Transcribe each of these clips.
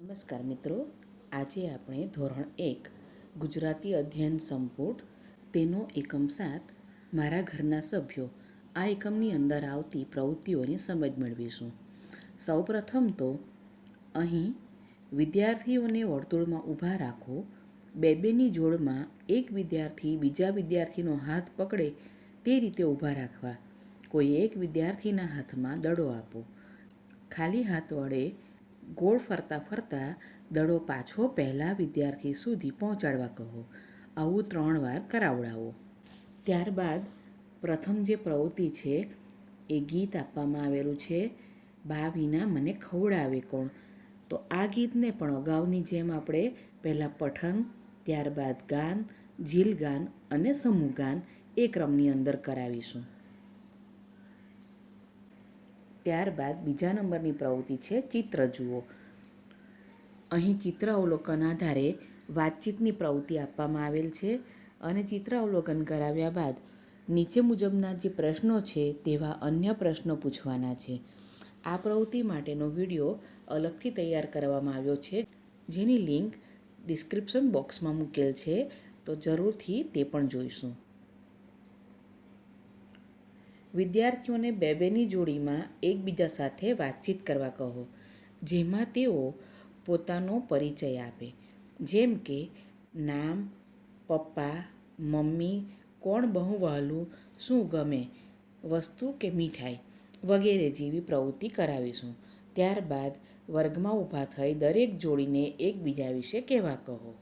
નમસ્કાર મિત્રો, આજે આપણે ધોરણ એક, ગુજરાતી અધ્યયન સંપુટ, તેનો એકમ સાત, મારા ઘરના સભ્યો, આ એકમની અંદર આવતી પ્રવૃત્તિઓની સમજ મેળવીશું. સૌપ્રથમ તો, અહીં વિદ્યાર્થીઓને વર્તુળમાં ઊભા રાખો બે બેની જોડમાં એક વિદ્યાર્થી બીજા વિદ્યાર્થીનો હાથ પકડે તે રીતે ઊભા રાખવા. કોઈ એક વિદ્યાર્થીના હાથમાં દડો આપો. ખાલી હાથ વડે ગોળ ફરતા ફરતા દડો પાછો પહેલા વિદ્યાર્થી સુધી પહોંચાડવા કહો. આવું ત્રણ વાર કરાવડાવો. ત્યારબાદ પ્રથમ જે પ્રવૃત્તિ છે, એ ગીત આપવામાં આવેલું છે, બા વિના મને ખવડાવે કોણ? તો આ ગીતને પણ અગાઉની જેમ આપણે પહેલાં પઠન, ત્યારબાદ ગાન ઝીલ ગાન અને સમૂહ ગાન એ ક્રમની અંદર કરાવીશું. ત્યારબાદ બીજા નંબરની પ્રવૃત્તિ છે ચિત્ર જુઓ. અહીં ચિત્ર અવલોકન આધારે વાતચીતની પ્રવૃત્તિ આપવામાં આવેલ છે અને ચિત્ર અવલોકન કરાવ્યા બાદ નીચે મુજબના જે પ્રશ્નો છે તેવા અન્ય પ્રશ્નો પૂછવાના છે. આ પ્રવૃત્તિ માટેનો વીડિયો અલગથી તૈયાર કરવામાં આવ્યો છે. જેની લિંક ડિસ્ક્રિપ્શન બોક્સમાં મૂકેલ છે તો જરૂરથી તે પણ જોઈશું. વિદ્યાર્થીઓને બે બેની જોડીમાં એકબીજા સાથે વાતચીત કરવા કહો, જેમાં તેઓ પોતાનો પરિચય આપે. જેમ કે, નામ, પપ્પા, મમ્મી, કોણ બહુ વહાલું શું ગમે, વસ્તુ કે મીઠાઈ, વગેરે જેવી પ્રવૃત્તિ કરાવીશું. ત્યારબાદ વર્ગમાં ઊભા થઈ દરેક જોડીને એકબીજા વિશે કહેવા કહો.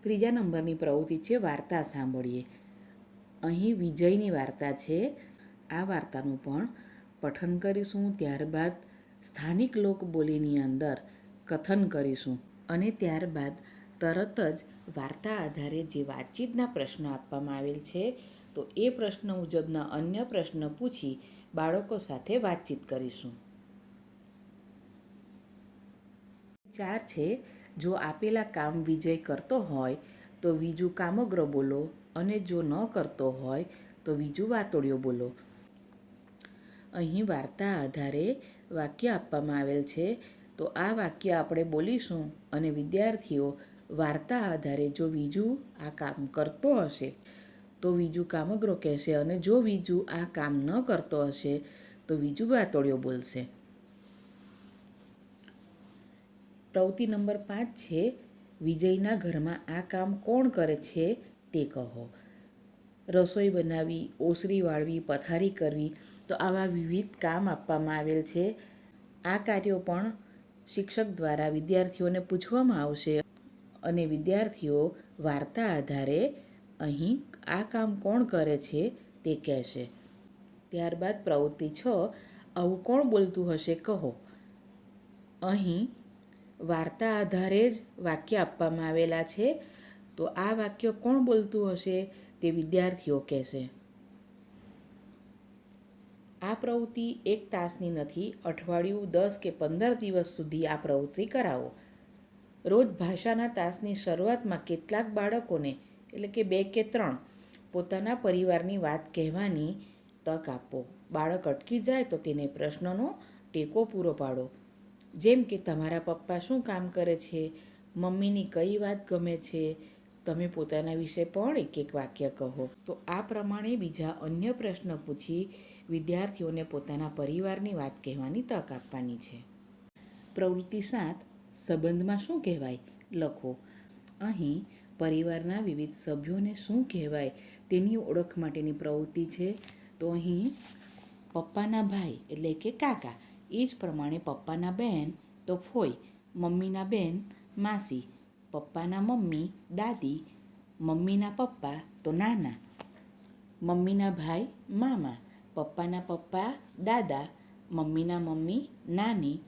ત્રીજા નંબરની પ્રવૃત્તિ છે વાર્તા સાંભળીએ. અહીં વિજયની વાર્તા છે. આ વાર્તાનું પણ પઠન કરીશું, ત્યારબાદ સ્થાનિક લોકબોલીની અંદર કથન કરીશું અને ત્યારબાદ તરત જ વાર્તા આધારે જે વાતચીતના પ્રશ્નો આપવામાં આવેલ છે, તો એ પ્રશ્ન મુજબના અન્ય પ્રશ્ન પૂછી બાળકો સાથે વાતચીત કરીશું. ચાર છે, જો આપેલા કામ વિજય કરતો હોય, તો બીજું કામગ્ર બોલો. અને જો ન કરતો હોય, તો બીજું વાતોડિયો બોલો. અહીં વાર્તા આધારે વાક્ય આપવામાં આવેલ છે. તો આ વાક્ય આપણે બોલીશું અને વિદ્યાર્થીઓ વાર્તા આધારે જો બીજું આ કામ કરતો હશે, તો બીજું કામગ્રો કહેશે અને જો બીજું આ કામ ન કરતો હશે, તો બીજું વાતોડિયો બોલશે. પ્રવૃત્તિ નંબર પાંચ છે, વિજયના ઘરમાં આ કામ કોણ કરે છે? તે કહો. રસોઈ બનાવવી ઓસરી વાળવી, પથારી કરવી, તો આવા વિવિધ કામ આપવામાં આવેલ છે. આ કાર્યો પણ શિક્ષક દ્વારા વિદ્યાર્થીઓને પૂછવામાં આવશે અને વિદ્યાર્થીઓ વાર્તા આધારે અહીં આ કામ કોણ કરે છે તે કહેશે. ત્યારબાદ પ્રવૃત્તિ છ, આવું કોણ બોલતું હશે કહો. અહીં વાર્તા આધારે જ વાક્ય આપવામાં આવેલા છે. તો આ વાક્ય કોણ બોલતું હશે તે વિદ્યાર્થીઓ કહેશે. આ પ્રવૃત્તિ એક તાસની નથી, અઠવાડિયું દસ કે પંદર દિવસ સુધી આ પ્રવૃત્તિ કરાવો. રોજ ભાષાના તાસની શરૂઆતમાં કેટલાક બાળકોને, એટલે કે બે કે ત્રણ, પોતાના પરિવારની વાત કહેવાની તક આપો. બાળક અટકી જાય તો તેને પ્રશ્નનો ટેકો પૂરો પાડો. જેમ કે, તમારા પપ્પા શું કામ કરે છે? મમ્મીની કઈ વાત ગમે છે? તમે પોતાના વિશે પણ એક એક વાક્ય કહો. તો આ પ્રમાણે બીજા અન્ય પ્રશ્ન પૂછી વિદ્યાર્થીઓને પોતાના પરિવારની વાત કહેવાની તક આપવાની છે. પ્રવૃત્તિ સાત, સંબંધમાં શું કહેવાય? લખો. અહીં પરિવારના વિવિધ સભ્યોને શું કહેવાય તેની ઓળખ માટેની પ્રવૃત્તિ છે. તો અહીં પપ્પાના ભાઈ એટલે કે કાકા. એ જ પ્રમાણે પપ્પાના બહેન તો ફોઈ, મમ્મીના બેન, માસી. પપ્પાના મમ્મી, દાદી મમ્મીના પપ્પા તો નાના. મમ્મીના ભાઈ, મામા. પપ્પાના પપ્પા, દાદા. મમ્મીના મમ્મી, નાની.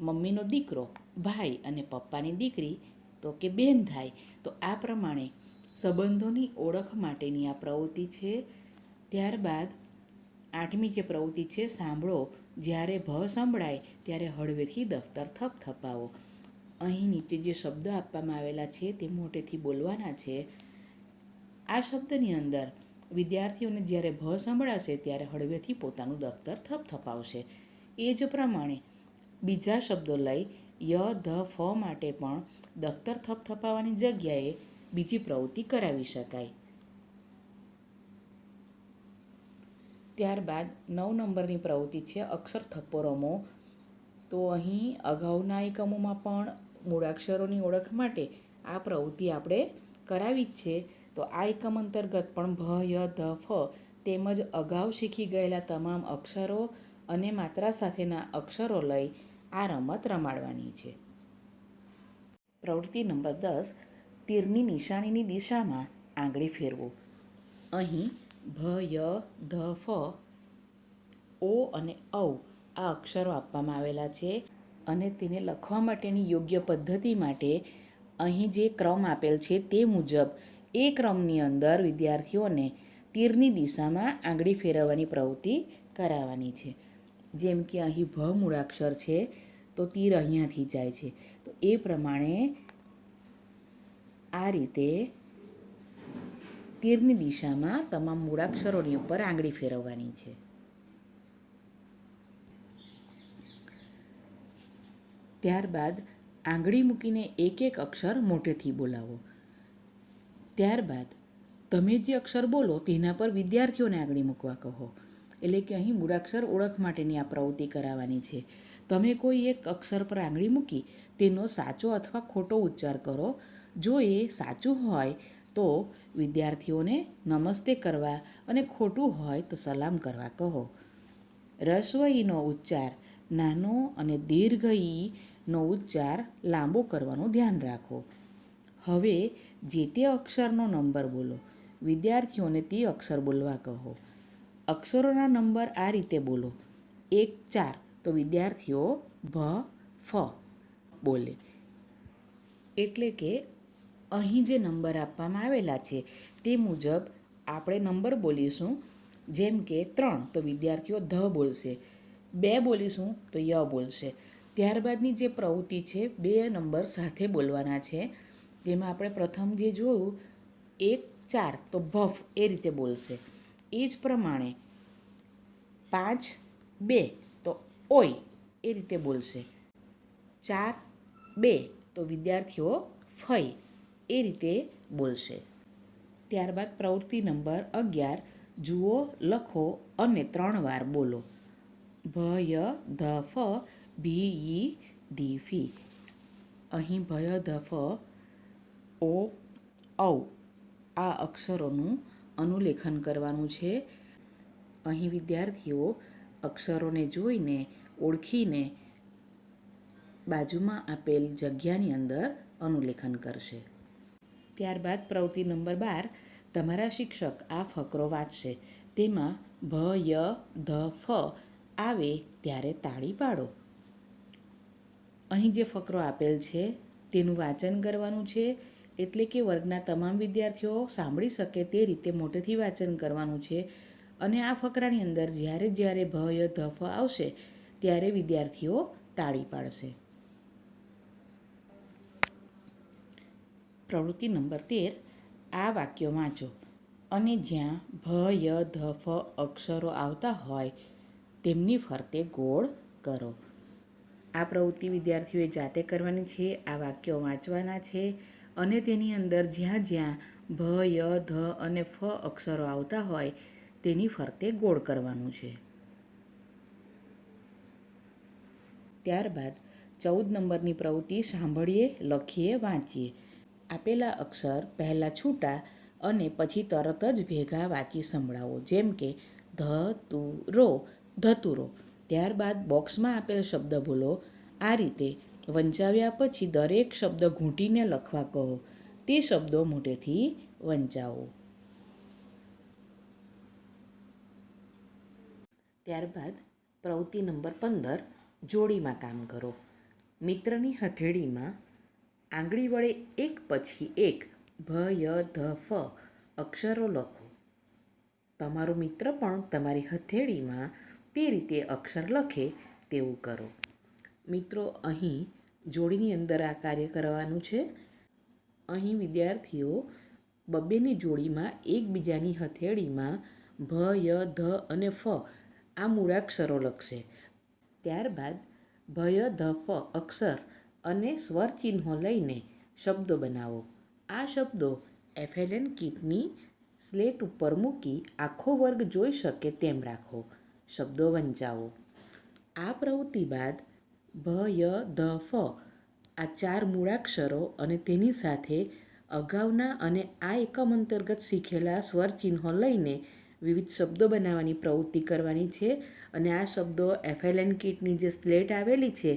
મમ્મીનો દીકરો, ભાઈ અને પપ્પાની દીકરી તો કે બેન થાય. તો આ પ્રમાણે સંબંધોની ઓળખ માટેની આ પ્રવૃત્તિ છે. ત્યારબાદ આઠમી જે પ્રવૃત્તિ છે, સાંભળો. જ્યારે ભ સંભળાય, ત્યારે હળવેથી દફતર થપ થપાવો અહીં નીચે જે શબ્દ આપવામાં આવેલા છે તે મોટેથી બોલવાના છે. આ શબ્દની અંદર વિદ્યાર્થીઓને જ્યારે ભ સંભળાશે ત્યારે હળવેથી પોતાનું દફતર થપ થપાવશે એ જ પ્રમાણે બીજા શબ્દો લઈ ય, ધ, ફ માટે પણ દફતર થપથપાવવાની જગ્યાએ બીજી પ્રવૃત્તિ કરાવી શકાય. ત્યારબાદ નવ નંબરની પ્રવૃત્તિ છે અક્ષર થપ્પો રમો. તો અહીં અગાઉના એકમોમાં પણ મૂળાક્ષરોની ઓળખ માટે આ પ્રવૃત્તિ આપણે કરાવી જ છે. તો આ એકમ અંતર્ગત પણ ભ, ય, ધ, ફ તેમજ અગાઉ શીખી ગયેલા તમામ અક્ષરો અને માત્રા સાથેના અક્ષરો લઈ આ રમત રમાડવાની છે. પ્રવૃત્તિ નંબર દસ, તીરની નિશાનીની દિશામાં આંગળી ફેરવો. અહીં ભ, ય, ધ, ફ, ઓ અને ઔ આ અક્ષરો આપવામાં આવેલા છે. અને તેને લખવા માટેની યોગ્ય પદ્ધતિ માટે અહીં જે ક્રમ આપેલ છે તે મુજબ એ ક્રમની અંદર વિદ્યાર્થીઓને તીરની દિશામાં આંગળી ફેરવવાની પ્રવૃત્તિ કરાવવાની છે. જેમ કે અહીં ભ મૂળાક્ષર છે, તો તીર અહીંયાથી જાય છે. તો એ પ્રમાણે આ રીતે તીરની દિશામાં તમામ મૂળાક્ષરોની ઉપર આંગળી ફેરવવાની છે. ત્યારબાદ આંગળી મૂકીને એક એક અક્ષર મોટેથી બોલાવો. ત્યારબાદ તમે જે અક્ષર બોલો તેના પર વિદ્યાર્થીઓને આંગળી મૂકવા કહો. એટલે કે અહીં મૂળાક્ષર ઓળખ માટેની આ પ્રવૃત્તિ કરાવવાની છે. તમે કોઈ એક અક્ષર પર આંગળી મૂકી તેનો સાચો અથવા ખોટો ઉચ્ચાર કરો. જો એ સાચું હોય તો વિદ્યાર્થીઓને નમસ્તે કરવા અને ખોટું હોય તો સલામ કરવા કહો. રસ્વ ઈનો ઉચ્ચાર નાનો અને દીર્ઘ ઈનો ઉચ્ચાર લાંબો કરવાનું ધ્યાન રાખો. હવે જે તે અક્ષરનો નંબર બોલો. વિદ્યાર્થીઓને તે અક્ષર બોલવા કહો. અક્ષરોના નંબર આ રીતે બોલો. એક ચાર, તો વિદ્યાર્થીઓ ભ, ફ બોલે. એટલે કે અહીં જે નંબર આપવામાં આવેલા છે, તે મુજબ આપણે નંબર બોલીશું. જેમ કે ત્રણ, તો વિદ્યાર્થીઓ ધ બોલશે. બે બોલીશું તો ય બોલશે. ત્યારબાદની જે પ્રવૃત્તિ છે, બે નંબર સાથે બોલવાના છે. જેમાં આપણે પ્રથમ જે જોયું, એક ચાર તો ભફ એ રીતે બોલશે. એ જ પ્રમાણે પાંચ બે તો ઓય એ રીતે બોલશે. ચાર બે તો વિદ્યાર્થીઓ ફઈ એ રીતે બોલશે. ત્યારબાદ પ્રવૃત્તિ નંબર અગિયાર, જુઓ, લખો અને ત્રણ વાર બોલો. ભય ધ ફ ભી ઈ ધી ફી. અહીં ભય ધ ફ ઓ ઔ આ અક્ષરોનું અનુલેખન કરવાનું છે. અહીં વિદ્યાર્થીઓ અક્ષરોને જોઈને ઓળખીને બાજુમાં આપેલ જગ્યાની અંદર અનુલેખન કરશે. ત્યારબાદ પ્રવૃત્તિ નંબર બાર, તમારા શિક્ષક આ ફકરો વાંચશે. તેમાં ભ ય ધ ફ આવે ત્યારે તાળી પાડો. અહીં જે ફકરો આપેલ છે, તેનું વાંચન કરવાનું છે, એટલે કે વર્ગના તમામ વિદ્યાર્થીઓ સાંભળી શકે તે રીતે મોટેથી વાંચન કરવાનું છે. અને આ ફકરાની અંદર જ્યારે જ્યારે ભય, ધફ આવશે, ત્યારે વિદ્યાર્થીઓ તાળી પાડશે. પ્રવૃત્તિ નંબર તેર, આ વાક્યો વાંચો. અને જ્યાં ભ ય ધ ફ અક્ષરો આવતા હોય તેમની ફરતે ગોળ કરો. આ પ્રવૃત્તિ વિદ્યાર્થીઓએ જાતે કરવાની છે, આ વાક્યો વાંચવાના છે અને તેની અંદર જ્યાં જ્યાં ભ, ય, ધ અને ફ અક્ષરો આવતા હોય તેની ફરતે ગોળ કરવાનું છે. ત્યારબાદ ચૌદ નંબરની પ્રવૃત્તિ સાંભળીએ, લખીએ, વાંચીએ. આપેલા અક્ષર પહેલાં છૂટા અને પછી તરત જ ભેગા વાંચી સંભળાવો. જેમ કે ધ, તુ, રો. ધતુરો. ત્યારબાદ બોક્સમાં આપેલ શબ્દ બોલો. આ રીતે વંચાવ્યા પછી દરેક શબ્દ ઘૂંટીને લખવા કહો. તે શબ્દો મોટેથી વંચાવો. ત્યારબાદ પ્રવૃત્તિ નંબર પંદર, જોડીમાં કામ કરો. મિત્રની હથેળીમાં આંગળી વડે એક પછી એક ભ, ય, ધ, ફ અક્ષરો લખો. તમારો મિત્ર પણ તમારી હથેળીમાં તે રીતે અક્ષર લખે તેવું કરો. મિત્રો, અહીં જોડીની અંદર આ કાર્ય કરવાનું છે. અહીં વિદ્યાર્થીઓ બબ્બેની જોડીમાં એકબીજાની હથેળીમાં ભ, ય, ધ અને ફ આ મૂળાક્ષરો લખશે. ત્યારબાદ ભય ધ, ફ અક્ષર અને સ્વર ચિહ્નો લઈને શબ્દો બનાવો. આ શબ્દો એફએલએન કીટની સ્લેટ ઉપર મૂકી આખો વર્ગ જોઈ શકે તેમ રાખો. શબ્દો વંચાવો. આ પ્રવૃત્તિ બાદ ભ, ય, ધ, ફ આ ચાર મૂળાક્ષરો અને તેની સાથે અગાઉના અને આ એકમ અંતર્ગત શીખેલા સ્વર ચિહ્નો લઈને વિવિધ શબ્દો બનાવવાની પ્રવૃત્તિ કરવાની છે અને આ શબ્દો એફએલએન કીટની જે સ્લેટ આવેલી છે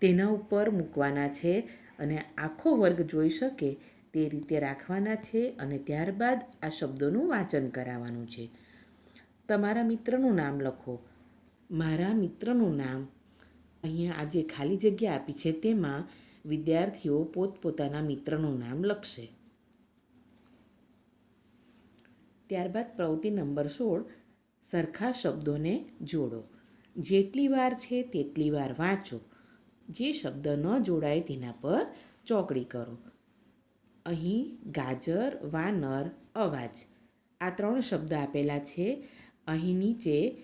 તેના ઉપર મૂકવાના છે અને આખો વર્ગ જોઈ શકે તે રીતે રાખવાના છે અને ત્યારબાદ આ શબ્દોનું વાંચન કરાવવાનું છે. તમારા મિત્રનું નામ લખો. મારા મિત્રનું નામ અહીંયા આ જે ખાલી જગ્યા આપી છે. તેમાં વિદ્યાર્થીઓ પોતપોતાના મિત્રનું નામ લખશે. ત્યારબાદ પ્રવૃત્તિ નંબર સોળ, સરખા શબ્દોને જોડો. જેટલી વાર છે તેટલી વાર વાંચો. જે શબ્દ ન જોડાય તેના પર ચોકડી કરો. અહીં ગાજર, વાનર, અવાજ આ ત્રણ શબ્દ આપેલા છે. અહીં નીચે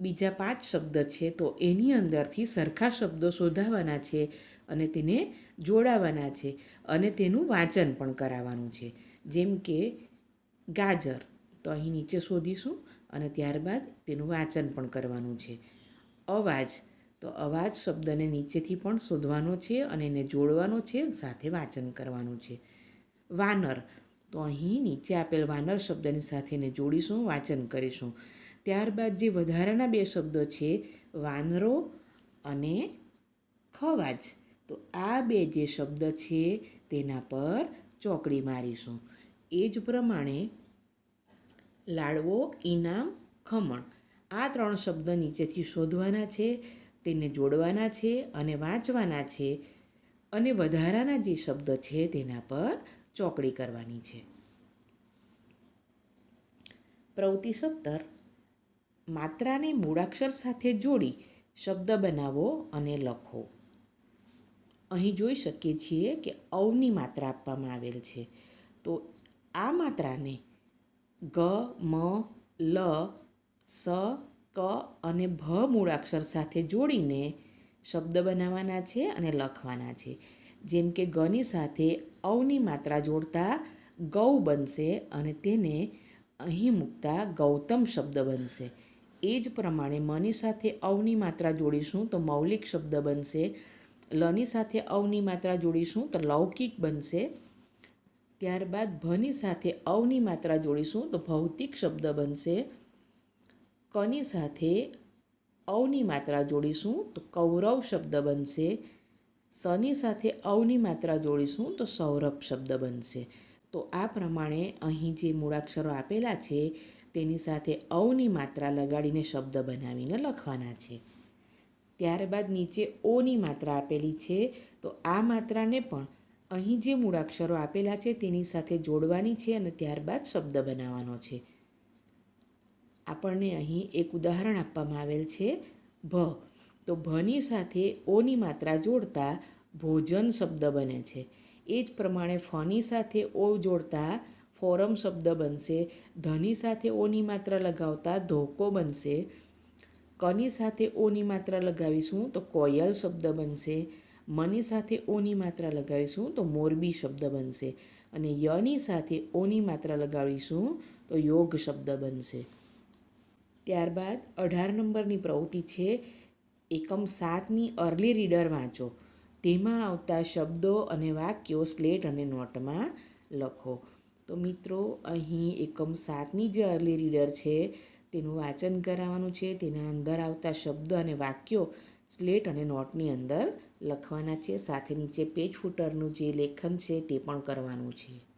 બીજા પાંચ શબ્દ છે, તો એની અંદરથી સરખા શબ્દો શોધાવાના છે અને તેને જોડાવાના છે અને તેનું વાંચન પણ કરાવવાનું છે. જેમ કે, ગાજર. તો અહીં નીચે શોધીશું અને ત્યારબાદ તેનું વાંચન પણ કરવાનું છે. અવાજ. તો અવાજ શબ્દને નીચેથી પણ શોધવાનો છે અને એને જોડવાનો છે સાથે વાંચન કરવાનું છે. વાનર. તો અહીં નીચે આપેલ વાનર શબ્દની સાથે એને જોડીશું, વાંચન કરીશું. ત્યારબાદ જે વધારાના બે શબ્દો છે, વાનરો અને ખવાજ. તો આ બે જે શબ્દ છે, તેના પર ચોકડી મારીશું. એ જ પ્રમાણે લાડવો, ઇનામ, ખમણ. આ ત્રણ શબ્દ નીચેથી શોધવાના છે, તેને જોડવાના છે અને વાંચવાના છે અને વધારાના જે શબ્દ છે, તેના પર ચોકડી કરવાની છે. પ્રવૃત્તિ સત્તર, માત્રાને મૂળાક્ષર સાથે જોડી શબ્દ બનાવો અને લખો. અહીં જોઈ શકીએ છીએ કે અવની માત્રા આપવામાં આવેલ છે. તો આ માત્રાને ગ, મ, લ, સ, ક અને ભ મૂળાક્ષર સાથે જોડીને શબ્દ બનાવવાના છે અને લખવાના છે. જેમ કે ગની સાથે અવની માત્રા જોડતા ગૌ બનશે અને તેને અહીં મૂકતા ગૌતમ શબ્દ બનશે. એ જ પ્રમાણે મની સાથે અવની માત્રા જોડીશું તો મૌલિક શબ્દ બનશે. લની સાથે અવની માત્રા જોડીશું તો લૌકિક બનશે. ત્યારબાદ ભની સાથે અવની માત્રા જોડીશું તો ભૌતિક શબ્દ બનશે. કની સાથે અવની માત્રા જોડીશું તો કૌરવ શબ્દ બનશે. સની સાથે અવની માત્રા જોડીશું તો સૌરભ શબ્દ બનશે. તો આ પ્રમાણે અહીં જે મૂળાક્ષરો આપેલા છે, તેની સાથે અવની માત્રા લગાડીને શબ્દ બનાવીને લખવાના છે. ત્યારબાદ નીચે ઓની માત્રા આપેલી છે, તો આ માત્રાને પણ અહીં જે મૂળાક્ષરો આપેલા છે, તેની સાથે જોડવાની છે અને ત્યારબાદ શબ્દ બનાવવાનો છે. આપણને અહીં એક ઉદાહરણ આપવામાં આવેલ છે. ભ તો ભની સાથે ઓની માત્રા જોડતા ભોજન શબ્દ બને છે. એ જ પ્રમાણે ફની સાથે ઓ જોડતા ફોરમ શબ્દ બનશે. ધની સાથે ઓની માત્રા લગાવતા ધોકો બનશે. કની સાથે ઓની માત્રા લગાવીશું તો કોયલ શબ્દ બનશે. મની સાથે ઓની માત્રા લગાવીશું તો મોરબી શબ્દ બનશે. અને યની સાથે ઓની માત્રા લગાવીશું તો યોગ શબ્દ બનશે. ત્યારબાદ અઢાર નંબરની પ્રવૃત્તિ છે એકમ સાતની અર્લી રીડર વાંચો. તેમાં આવતા શબ્દો અને વાક્યો સ્લેટ અને નોટમાં લખો. તો મિત્રો, અહીં એકમ સાતની જે અર્લી રીડર છે, તેનું વાંચન કરાવવાનું છે. તેના અંદર આવતા શબ્દ અને વાક્યો સ્લેટ અને નોટની અંદર લખવાના છે. સાથે નીચે પેજ ફૂટરનું જે લેખન છે, તે પણ કરવાનું છે.